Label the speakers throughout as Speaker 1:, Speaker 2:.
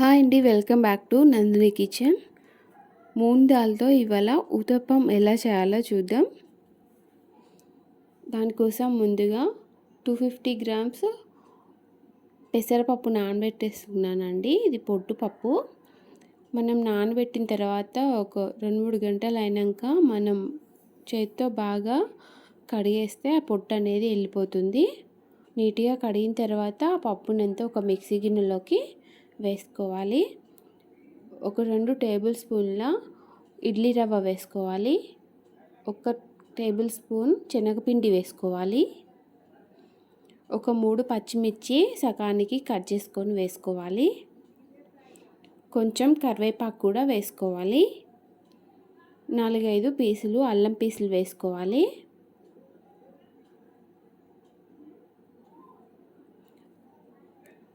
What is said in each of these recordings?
Speaker 1: Hi అండి welcome back to Nandini kitchen. Moon దాల్తో ఇవాళ ఉతప్పం ఎలా చేయాలో చూద్దాం. దానికోసం ముందుగా టూ ఫిఫ్టీ గ్రామ్స్ పెసరపప్పు నానబెట్టేసుకున్నానండి ఇది పొట్టు పప్పు. మనం నానబెట్టిన తర్వాత ఒక రెండు మూడు గంటలు అయినాక మనం చేతితో బాగా కడిగేస్తే ఆ పొట్టు అనేది వెళ్ళిపోతుంది. నీట్గా కడిగిన తర్వాత ఆ పప్పునంతా ఒక మిక్సీ గిన్నెలోకి వేసుకోవాలి. ఒక రెండు టేబుల్ స్పూన్ల ఇడ్లీ రవ్వ వేసుకోవాలి. ఒక టేబుల్ స్పూన్ శనగపిండి వేసుకోవాలి. ఒక మూడు పచ్చిమిర్చి సగానికి కట్ చేసుకొని వేసుకోవాలి. కొంచెం కరివేపాకు కూడా వేసుకోవాలి. నాలుగైదు పీసులు అల్లం పీసులు వేసుకోవాలి.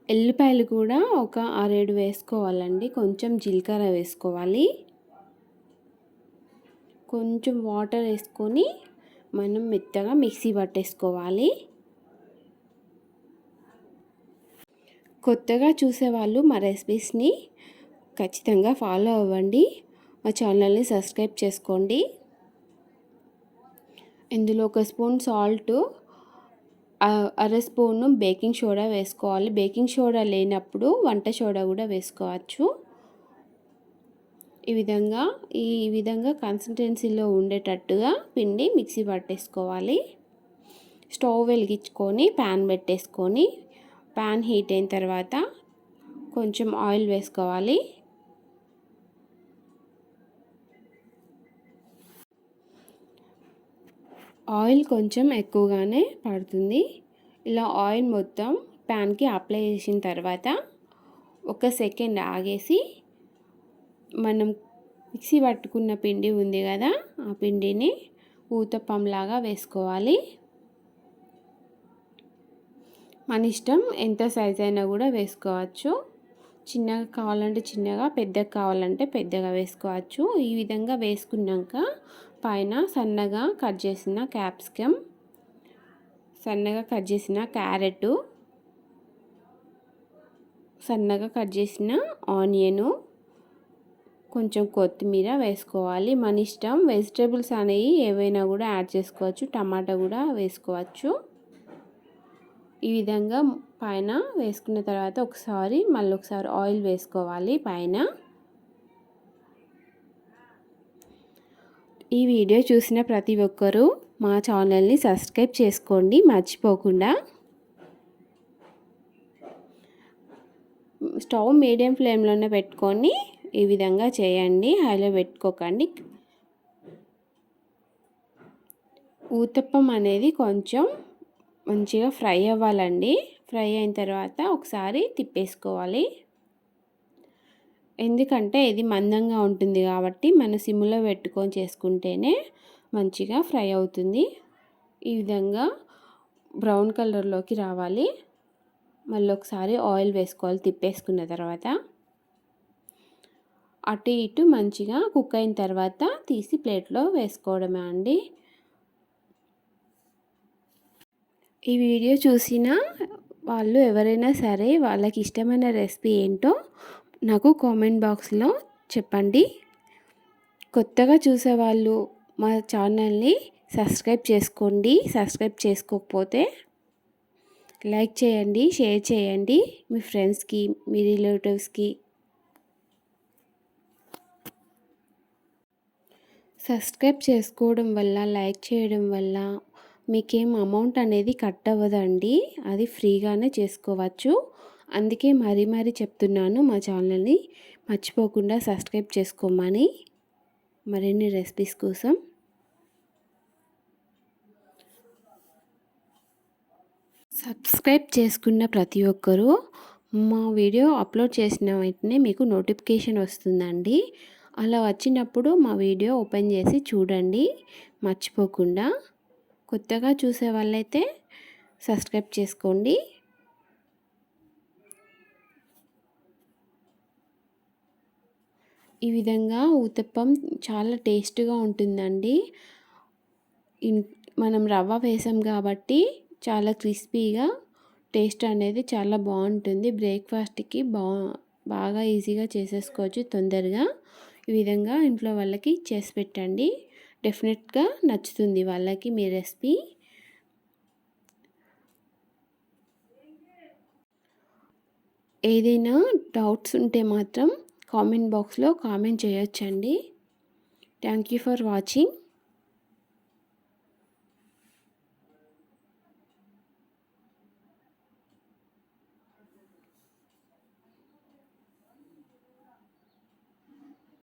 Speaker 1: ఎల్లిపాయలు కూడా ఒక ఆరేడు వేసుకోవాలండి. కొంచెం జీలకర్ర వేసుకోవాలి. కొంచెం వాటర్ వేసుకొని మనం మెత్తగా మిక్సీ పట్టేసుకోవాలి. కొత్తగా చూసేవాళ్ళు మా రెసిపీస్ని ఖచ్చితంగా ఫాలో అవ్వండి. మా ఛానల్ని సబ్స్క్రైబ్ చేసుకోండి. ఇందులో ఒక స్పూన్ సాల్ట్ అర స్పూను బేకింగ్ సోడా వేసుకోవాలి. బేకింగ్ సోడా లేనప్పుడు వంట సోడా కూడా వేసుకోవచ్చు. ఈ విధంగా ఈ విధంగా కన్సిస్టెన్సీలో ఉండేటట్టుగా పిండి మిక్సీ పట్టేసుకోవాలి. స్టవ్ వెలిగించుకొని ప్యాన్ పెట్టేసుకొని ప్యాన్ హీట్ అయిన తర్వాత కొంచెం ఆయిల్ వేసుకోవాలి. ఆయిల్ కొంచెం ఎక్కువగానే పడుతుంది. ఇలా ఆయిల్ మొత్తం ప్యాన్కి అప్లై చేసిన తర్వాత ఒక సెకండ్ ఆగేసి మనం మిక్సీ పట్టుకున్న పిండి ఉంది కదా ఆ పిండిని ఊతప్పంలాగా వేసుకోవాలి. మన ఇష్టం ఎంత సైజ్ అయినా కూడా వేసుకోవచ్చు. చిన్నగా కావాలంటే చిన్నగా పెద్దగా కావాలంటే పెద్దగా వేసుకోవచ్చు. ఈ విధంగా వేసుకున్నాక పైన సన్నగా కట్ చేసిన క్యాప్సికమ్ సన్నగా కట్ చేసిన క్యారెట్ సన్నగా కట్ చేసిన ఆనియను కొంచెం కొత్తిమీర వేసుకోవాలి. మన ఇష్టం వెజిటేబుల్స్ అనేవి ఏవైనా కూడా యాడ్ చేసుకోవచ్చు టమాటా కూడా వేసుకోవచ్చు. ఈ విధంగా పైన వేసుకున్న తర్వాత ఒకసారి మళ్ళీ ఒకసారి ఆయిల్ వేసుకోవాలి పైన. ఈ వీడియో చూసిన ప్రతి ఒక్కరూ మా ఛానల్ని సబ్స్క్రైబ్ చేసుకోండి మర్చిపోకుండా. స్టవ్ మీడియం ఫ్లేమ్లోనే పెట్టుకొని ఈ విధంగా చేయండి హైలో పెట్టుకోకండి. ఊతప్పం అనేది కొంచెం మంచిగా ఫ్రై అవ్వాలండి. ఫ్రై అయిన తర్వాత ఒకసారి తిప్పేసుకోవాలి. ఎందుకంటే ఇది మందంగా ఉంటుంది కాబట్టి మన సిమ్లో పెట్టుకొని చేసుకుంటేనే మంచిగా ఫ్రై అవుతుంది. ఈ విధంగా బ్రౌన్ కలర్లోకి రావాలి. మళ్ళీ ఒకసారి ఆయిల్ వేసుకోవాలి తిప్పేసుకున్న తర్వాత. అటు ఇటు మంచిగా కుక్ అయిన తర్వాత తీసి ప్లేట్లో వేసుకోవడమే అండి. ఈ వీడియో చూసిన వాళ్ళు ఎవరైనా సరే వాళ్ళకి ఇష్టమైన రెసిపీ ఏంటో నాకు కామెంట్ బాక్స్లో చెప్పండి. కొత్తగా చూసేవాళ్ళు మా ఛానల్ని సబ్స్క్రైబ్ చేసుకోండి. సబ్స్క్రైబ్ చేసుకోకపోతే లైక్ చేయండి షేర్ చేయండి మీ ఫ్రెండ్స్కి మీ రిలేటివ్స్కి. సబ్స్క్రైబ్ చేసుకోవడం వల్ల లైక్ చేయడం వల్ల మీకేం అమౌంట్ అనేది కట్ అవ్వదండి అది ఫ్రీగానే చేసుకోవచ్చు. అందుకే మరీ మరీ చెప్తున్నాను మా ఛానల్ని మర్చిపోకుండా సబ్స్క్రైబ్ చేసుకోమని. మరిన్ని రెసిపీస్ కోసం. సబ్స్క్రైబ్ చేసుకున్న ప్రతి ఒక్కరూ మా వీడియో అప్లోడ్ చేసిన వెంటనే మీకు నోటిఫికేషన్ వస్తుందండి. అలా వచ్చినప్పుడు మా వీడియో ఓపెన్ చేసి చూడండి. మర్చిపోకుండా. కొత్తగా చూసే వాళ్ళైతే సబ్స్క్రైబ్ చేసుకోండి. ఈ విధంగా ఊతప్పం చాలా టేస్ట్గా ఉంటుందండి. మనం రవ్వ వేసాం కాబట్టి చాలా క్రిస్పీగా టేస్ట్ అనేది చాలా బాగుంటుంది. బ్రేక్ఫాస్ట్కి బా బాగా ఈజీగా చేసేసుకోవచ్చు తొందరగా. ఈ విధంగా ఇంట్లో వాళ్ళకి చేసి పెట్టండి. డెఫినెట్గా నచ్చుతుంది వాళ్ళకి మీ రెసిపీ. ఏదైనా డౌట్స్ ఉంటే మాత్రం కామెంట్ బాక్స్లో కామెంట్ చేయొచ్చండి. Thank you for watching.